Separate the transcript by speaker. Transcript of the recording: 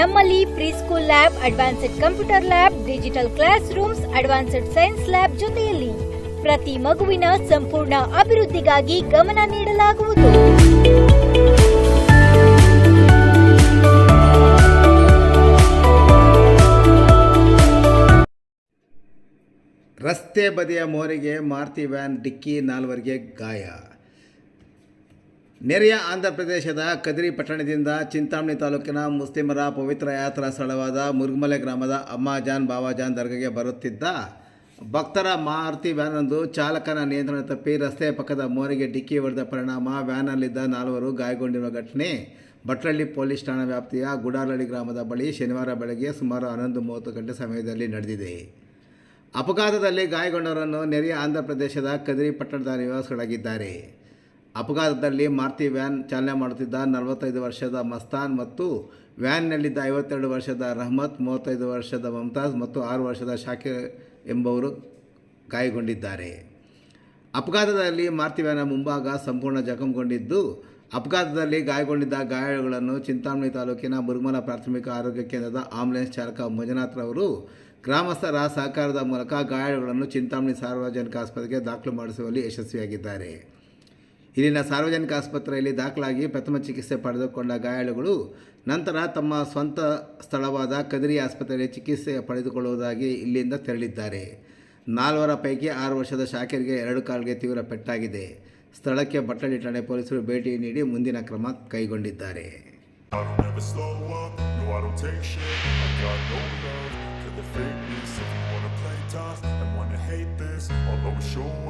Speaker 1: ನಮ್ಮಲ್ಲಿ pre school lab, advanced computer lab, digital classrooms advanced science lab ಜೊತೆಯಲ್ಲಿ ಪ್ರತಿ ಮಗುವಿನ ಸಂಪೂರ್ಣ ಅಭಿವೃದ್ಧಿಗಾಗಿ ಗಮನ ನೀಡಲಾಗುವುದು.
Speaker 2: ರಸ್ತೆ ಬದಿಯ ಮೋರಿಗೆ ಮಾರುತಿ ವ್ಯಾನ್ ಡಿಕ್ಕಿ ನಾಲ್ವರಿಗೆ ಗಾಯ. ನೆರೆಯ ಆಂಧ್ರ ಪ್ರದೇಶದ ಕದಿರಿ ಪಟ್ಟಣದಿಂದ ಚಿಂತಾಮಣಿ ತಾಲೂಕಿನ ಮುಸ್ಲಿಮರ ಪವಿತ್ರ ಯಾತ್ರಾ ಸ್ಥಳವಾದ ಮುರುಗಮಲೆ ಗ್ರಾಮದ ಅಮ್ಮಾಜಾನ್ ಬಾವಾಜಾನ್ ದರ್ಗಾಗೆ ಬರುತ್ತಿದ್ದ ಭಕ್ತರ ಮಾರುತಿ ವ್ಯಾನೊಂದು ಚಾಲಕನ ನಿಯಂತ್ರಣ ತಪ್ಪಿ ರಸ್ತೆ ಪಕ್ಕದ ಮೋರಿಗೆ ಡಿಕ್ಕಿ ಹೊಡೆದ ಪರಿಣಾಮ. ವ್ಯಾನಲ್ಲಿದ್ದ ನಾಲ್ವರು ಗಾಯಗೊಂಡಿರುವ ಘಟನೆ ಭಟ್ರಳ್ಳಿ ಪೊಲೀಸ್ ಠಾಣಾ ವ್ಯಾಪ್ತಿಯ ಗುಡಾರಳ್ಳಿ ಗ್ರಾಮದ ಬಳಿ ಶನಿವಾರ ಬೆಳಗ್ಗೆ ಸುಮಾರು ಹನ್ನೊಂದು ಮೂವತ್ತು ಗಂಟೆ ಸಮಯದಲ್ಲಿ ನಡೆದಿದೆ. ಅಪಘಾತದಲ್ಲಿ ಗಾಯಗೊಂಡವರನ್ನು ನೆರೆಯ ಆಂಧ್ರ ಪ್ರದೇಶದ ಕದಿರಿ ಪಟ್ಟಣದ ನಿವಾಸಿಗಳಾಗಿದ್ದಾರೆ. ಅಪಘಾತದಲ್ಲಿ ಮಾರುತಿ ವ್ಯಾನ್ ಚಾಲನೆ ಮಾಡುತ್ತಿದ್ದ ನಲವತ್ತೈದು ವರ್ಷದ ಮಸ್ತಾನ್ ಮತ್ತು ವ್ಯಾನ್ನಲ್ಲಿದ್ದ ಐವತ್ತೆರಡು ವರ್ಷದ ರಹಮತ್, ಮೂವತ್ತೈದು ವರ್ಷದ ಮಮತಾಜ್ ಮತ್ತು ಆರು ವರ್ಷದ ಶಾಕಿರ್ ಎಂಬುವರು ಗಾಯಗೊಂಡಿದ್ದಾರೆ. ಅಪಘಾತದಲ್ಲಿ ಮಾರುತಿ ವ್ಯಾನ ಮುಂಭಾಗ ಸಂಪೂರ್ಣ ಜಖಂಗೊಂಡಿದ್ದು, ಅಪಘಾತದಲ್ಲಿ ಗಾಯಗೊಂಡಿದ್ದ ಗಾಯಗಳನ್ನು ಚಿಂತಾಮಣಿ ತಾಲೂಕಿನ ಮುರುಮಲ ಪ್ರಾಥಮಿಕ ಆರೋಗ್ಯ ಕೇಂದ್ರದ ಆಂಬುಲೆನ್ಸ್ ಚಾಲಕ ಮಂಜುನಾಥ್ರವರು ಗ್ರಾಮಸ್ಥರ ಸಹಕಾರದ ಮೂಲಕ ಗಾಯಗಳನ್ನು ಚಿಂತಾಮಣಿ ಸಾರ್ವಜನಿಕ ಆಸ್ಪತ್ರೆಗೆ ದಾಖಲು ಮಾಡಿಸುವಲ್ಲಿ ಯಶಸ್ವಿಯಾಗಿದ್ದಾರೆ. ಇಲ್ಲಿನ ಸಾರ್ವಜನಿಕ ಆಸ್ಪತ್ರೆಯಲ್ಲಿ ದಾಖಲಾಗಿ ಪ್ರಥಮ ಚಿಕಿತ್ಸೆ ಪಡೆದುಕೊಂಡ ಗಾಯಾಳುಗಳು ನಂತರ ತಮ್ಮ ಸ್ವಂತ ಸ್ಥಳವಾದ ಕದರಿ ಆಸ್ಪತ್ರೆಯಲ್ಲಿ ಚಿಕಿತ್ಸೆ ಪಡೆದುಕೊಳ್ಳುವುದಾಗಿ ಇಲ್ಲಿಂದ ತೆರಳಿದ್ದಾರೆ. ನಾಲ್ವರ ಪೈಕಿ ಆರು ವರ್ಷದ ಶಾಕಿರ್ಗೆ ಎರಡು ಕಾಲಿಗೆ ತೀವ್ರ ಪೆಟ್ಟಾಗಿದೆ. ಸ್ಥಳಕ್ಕೆ ಬಟ್ಟಳಿ ಠಾಣೆ ಪೊಲೀಸರು ಭೇಟಿ ನೀಡಿ ಮುಂದಿನ ಕ್ರಮ ಕೈಗೊಂಡಿದ್ದಾರೆ.
Speaker 3: Show.